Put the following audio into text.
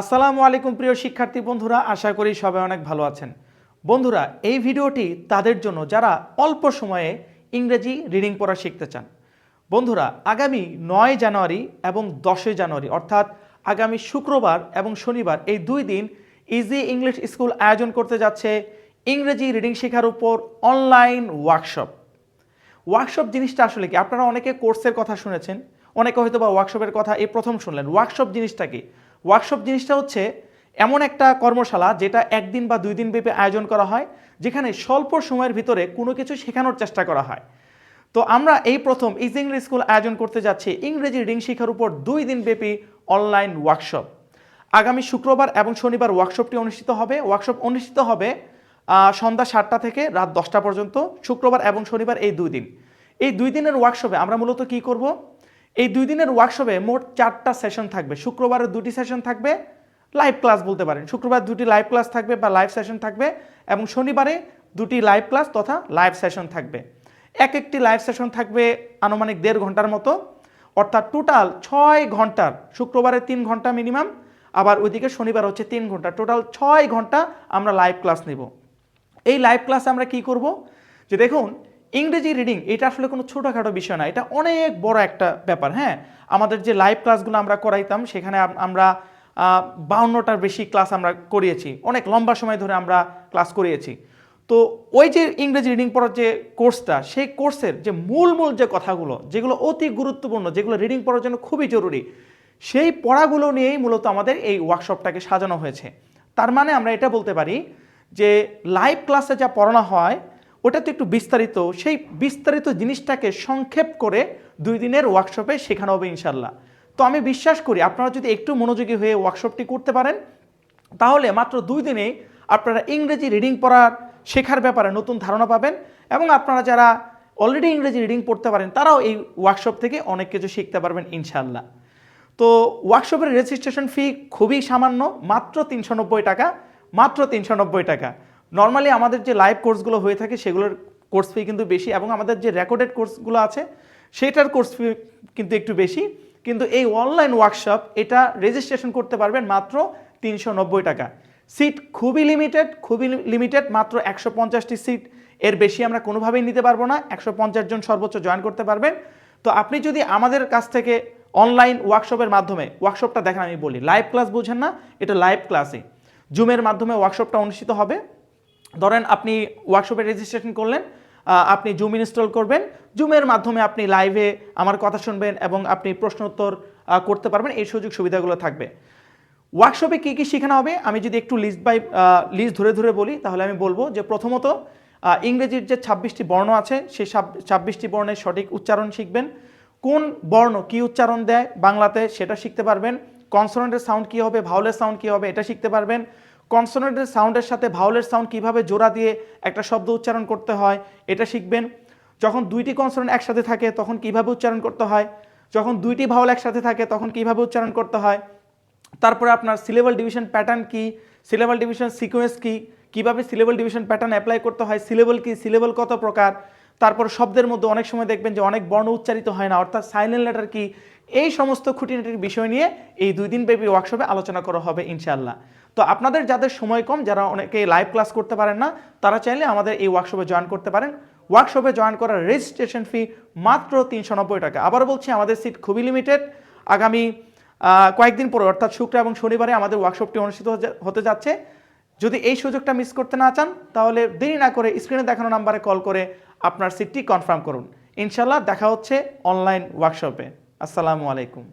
আসসালামু আলাইকুম, প্রিয় শিক্ষার্থী বন্ধুরা। আশা করি সবাই অনেক ভালো আছেন। বন্ধুরা, এই ভিডিওটি তাদের জন্য যারা অল্প সময়ে ইংরেজি রিডিং পড়া শিখতে চান। বন্ধুরা, আগামী নয় জানুয়ারি এবং দশই জানুয়ারি, অর্থাৎ আগামী শুক্রবার এবং শনিবার, এই দুই দিন ইজি ইংলিশ স্কুল আয়োজন করতে যাচ্ছে ইংরেজি রিডিং শেখার উপর অনলাইন ওয়ার্কশপ। ওয়ার্কশপ জিনিসটা আসলে কি? আপনারা অনেকে কোর্সের কথা শুনেছেন, অনেকে হয়তো বা ওয়ার্কশপের কথা এই প্রথম শুনলেন। ওয়ার্কশপ জিনিসটা কি? ওয়ার্কশপ জিনিসটা হচ্ছে এমন একটা কর্মশালা যেটা একদিন বা দুই দিন ব্যাপী আয়োজন করা হয়, যেখানে স্বল্প সময়ের ভিতরে কোনো কিছু শেখানোর চেষ্টা করা হয়। তো আমরা এই প্রথম ইজ ইংলিশ স্কুল আয়োজন করতে যাচ্ছি ইংরেজি রিং শেখার উপর দুই দিন ব্যাপী অনলাইন ওয়ার্কশপ আগামী শুক্রবার এবং শনিবার ওয়ার্কশপটি অনুষ্ঠিত হবে। ওয়ার্কশপ অনুষ্ঠিত হবে সন্ধ্যা সাতটা থেকে রাত দশটা পর্যন্ত, শুক্রবার এবং শনিবার এই দুই দিন। এই দুই দিনের ওয়ার্কশপে আমরা মূলত কি করব? এই দুই দিনের ওয়ার্কশপে মোট চারটা সেশন থাকবে। শুক্রবারে দুটি সেশন থাকবে লাইভ ক্লাস বলতে পারেন। শুক্রবার দুটি লাইভ ক্লাস থাকবে বা লাইভ সেশন থাকবে এবং শনিবারে দুটি লাইভ ক্লাস তথা লাইভ সেশন থাকবে। এক একটি লাইভ সেশন থাকবে আনুমানিক দেড় ঘণ্টার মতো, অর্থাৎ টোটাল ছয় ঘণ্টার শুক্রবারে তিন ঘণ্টা মিনিমাম আবার ওইদিকে শনিবার হচ্ছে তিন ঘণ্টা। টোটাল ছয় ঘণ্টা আমরা লাইভ ক্লাস নেব। এই লাইভ ক্লাসে আমরা কি করব? যে দেখুন ইংরেজি রিডিং এটা আসলে কোনো ছোটোখাটো বিষয় না, এটা অনেক বড় একটা ব্যাপার হ্যাঁ? আমাদের যে লাইভ ক্লাসগুলো আমরা করাইতাম, সেখানে আমরা বাউন্নটার বেশি ক্লাস আমরা করিয়েছি, অনেক লম্বা সময় ধরে আমরা ক্লাস করিয়েছি। তো ওই যে ইংরেজি রিডিং পড়ার যে কোর্সটা সেই কোর্সের যে মূল মূল যে কথাগুলো, যেগুলো অতি গুরুত্বপূর্ণ, যেগুলো রিডিং পড়ার জন্য খুবই জরুরি, সেই পড়াগুলো নিয়েই মূলত আমাদের এই ওয়ার্কশপটাকে সাজানো হয়েছে। তার মানে আমরা এটা বলতে পারি যে লাইভ ক্লাসে যা পড়ানো হয় ওটা তো একটু বিস্তারিত, সেই বিস্তারিত জিনিসটাকে সংক্ষেপ করে দুই দিনের ওয়ার্কশপে শেখানো হবে ইনশাল্লাহ তো আমি বিশ্বাস করি, আপনারা যদি একটু মনোযোগী হয়ে ওয়ার্কশপটি করতে পারেন, তাহলে মাত্র দুই দিনে আপনারা ইংরেজি রিডিং পড়ার শেখার ব্যাপারে নতুন ধারণা পাবেন এবং আপনারা যারা অলরেডি ইংরেজি রিডিং পড়তে পারেন, তারাও এই ওয়ার্কশপ থেকে অনেক কিছু শিখতে পারবেন ইনশাল্লাহ তো ওয়ার্কশপের রেজিস্ট্রেশন ফি খুবই সামান্য, মাত্র তিনশো নব্বই টাকা, মাত্র তিনশো নব্বই টাকা। নর্মালি আমাদের যে লাইভ কোর্সগুলো হয়ে থাকে সেগুলোর কোর্স ফি কিন্তু বেশি এবং আমাদের যে রেকর্ডেড কোর্সগুলো আছে, সেটার কোর্স ফি কিন্তু একটু বেশি। কিন্তু এই অনলাইন ওয়ার্কশপ এটা রেজিস্ট্রেশন করতে পারবেন মাত্র তিনশো নব্বই টাকা। সিট খুবই লিমিটেড খুবই লিমিটেড মাত্র একশো পঞ্চাশটি সিট এর বেশি আমরা কোনোভাবেই নিতে পারব না, একশো পঞ্চাশ জন সর্বোচ্চ জয়েন করতে পারবেন। তো আপনি যদি আমাদের কাছ থেকে অনলাইন ওয়ার্কশপের মাধ্যমে ওয়ার্কশপটা দেখেন আমি বলি লাইভ ক্লাস বুঝেন না, এটা লাইভ ক্লাসে জুমের মাধ্যমে ওয়ার্কশপটা অনুষ্ঠিত হবে। ধরেন আপনি ওয়ার্কশপে রেজিস্ট্রেশন করলেন আপনি জুম ইনস্টল করবেন জুমের মাধ্যমে আপনি লাইভে আমার কথা শুনবেন এবং আপনি প্রশ্ন উত্তর করতে পারবেন, এই সুযোগ সুবিধাগুলো থাকবে। ওয়ার্কশপে কী কী শেখানো হবে? আমি যদি একটু লিস্ট বাই লিস্ট ধরে ধরে বলি, তাহলে আমি বলব যে প্রথমত ইংরেজির যে ছাব্বিশটি বর্ণ আছে, সেই ছাব্বিশটি বর্ণের সঠিক উচ্চারণ শিখবেন। কোন বর্ণ কি উচ্চারণ দেয় বাংলাতে সেটা শিখতে পারবেন। কনসোনেন্টের সাউন্ড কী হবে? ভাউলের সাউন্ড কী হবে? এটা শিখতে পারবেন। কনসোনেন্টের সাউন্ডের সাথে ভাউলের সাউন্ড কীভাবে জোড়া দিয়ে একটা শব্দ উচ্চারণ করতে হয়, এটা শিখবেন। যখন দুইটি কনসোনেন্ট একসাথে থাকে, তখন কীভাবে উচ্চারণ করতে হয়? যখন দুইটি ভাউল একসাথে থাকে, তখন কীভাবে উচ্চারণ করতে হয়? তারপরে আপনার সিলেবাল ডিভিশন প্যাটার্ন কি? সিলেবাল ডিভিশন সিকোয়েন্স কি? কীভাবে সিলেবাল ডিভিশন প্যাটার্ন অ্যাপ্লাই করতে হয়? সিলেবল কি? সিলেবল কত প্রকার? তারপর শব্দের মধ্যে অনেক সময় দেখবেন যে অনেক বর্ণ উচ্চারিত হয় না, অর্থাৎ সাইলেন্ট লেটার কি? এই সমস্ত খুঁটিনাটির বিষয় নিয়ে এই দুই দিন ব্যাপী ওয়ার্কশপে আলোচনা করা হবে ইনশাআল্লাহ। তো আপনাদের যাদের সময় কম, যারা অনেকে লাইভ ক্লাস করতে পারেন না, তারা চাইলে আমাদের এই ওয়ার্কশপে জয়েন করতে পারেন। ওয়ার্কশপে জয়েন করার রেজিস্ট্রেশন ফি মাত্র তিনশো নব্বই টাকা। আবার বলছি, আমাদের সিট খুবই লিমিটেড আগামী কয়েকদিন পরে, অর্থাৎ শুক্র এবং শনিবারে আমাদের ওয়ার্কশপটি অনুষ্ঠিত হতে যাচ্ছে। যদি এই সুযোগটা মিস করতে না চান, তাহলে দেরি না করে স্ক্রিনে দেখানো নাম্বারে কল করে আপনার সিটটি কনফার্ম করুন। ইনশাল্লাহ দেখা হচ্ছে অনলাইন ওয়ার্কশপে আসসালামু আলাইকুম।